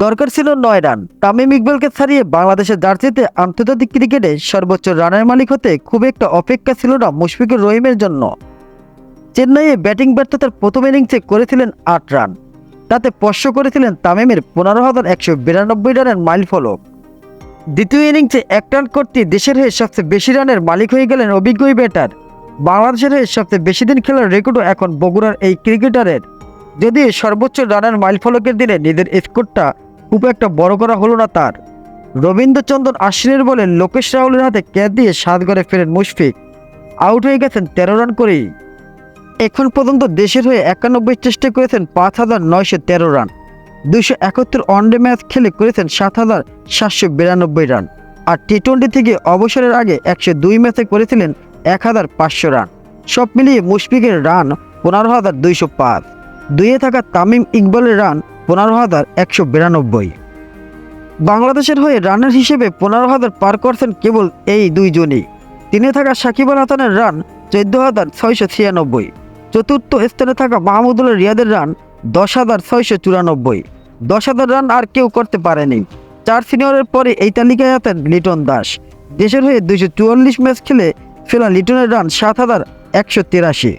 দরকার ছিল নয় রান। তামিম ইকবালকে ছাড়িয়ে বাংলাদেশের জার্সিতে আন্তর্জাতিক ক্রিকেটে সর্বোচ্চ রানের মালিক হতে খুব একটা অপেক্ষা ছিল না মুশফিকুর রহিমের জন্য। চেন্নাইয়ে ব্যাটিং ব্যর্থতার প্রথম ইনিংসে করেছিলেন আট রান। তাতে স্পর্শ করেছিলেন তামিমের পনেরো হাজার একশো বিরানব্বই রানের মাইল ফলক। দ্বিতীয় ইনিংসে এক রান করতে দেশের হয়ে সবচেয়ে বেশি রানের মালিক হয়ে গেলেন অভিজ্ঞ এই ব্যাটার। বাংলাদেশের হয়ে সবচেয়ে বেশি দিন খেলার রেকর্ডও এখন বগুড়ার এই ক্রিকেটারের। যদিও সর্বোচ্চ রানের মাইল ফলকের দিনে নিজের স্কোরটা খুব একটা বড় করা হলো না তার। রবীন্দ্রচন্দ্রন আশ্বিনের বলে লোকেশ রাহুলের হাতে ক্যাচ দিয়ে সাত ঘরে ফেরেন মুশফিক। আউট হয়ে গেছেন তেরো রান করেই। এখন পর্যন্ত দেশের হয়ে একানব্বই চেষ্টা করেছেন পাঁচ হাজার নয়শো তেরো রান। দুইশো একাত্তর ওয়ানডে ম্যাচ খেলে করেছেন সাত হাজার সাতশো বিরানব্বই রান। আর টি টোয়েন্টি থেকে অবসরের আগে একশো দুই ম্যাচে করেছিলেন এক হাজার পাঁচশো রান। সব মিলিয়ে মুশফিকের রান পনেরো হাজার দুইশো পাঁচ। দুইয়ে থাকা তামিম ইকবালের রান পনেরো হাজার একশো বিরানব্বই। বাংলাদেশের হয়ে রানের হিসেবে পনেরো হাজার পার করছেন কেবল এই দুইজনই। তিনে থাকা সাকিব আল হাসানের রান চোদ্দ হাজার ছয়শো ছিয়ানব্বই। চতুর্থ স্থানে থাকা মাহমুদুল রিয়াদের রান দশ হাজার ছয়শো চুরানব্বই। দশ হাজার রান আর কেউ করতে পারেনি। চার সিনিয়রের পরে এই তালিকায় আছেন লিটন দাস। দেশের হয়ে দুইশো চুয়াল্লিশ ম্যাচ খেলে ফেলা লিটনের রান সাত হাজার একশো তিরাশি।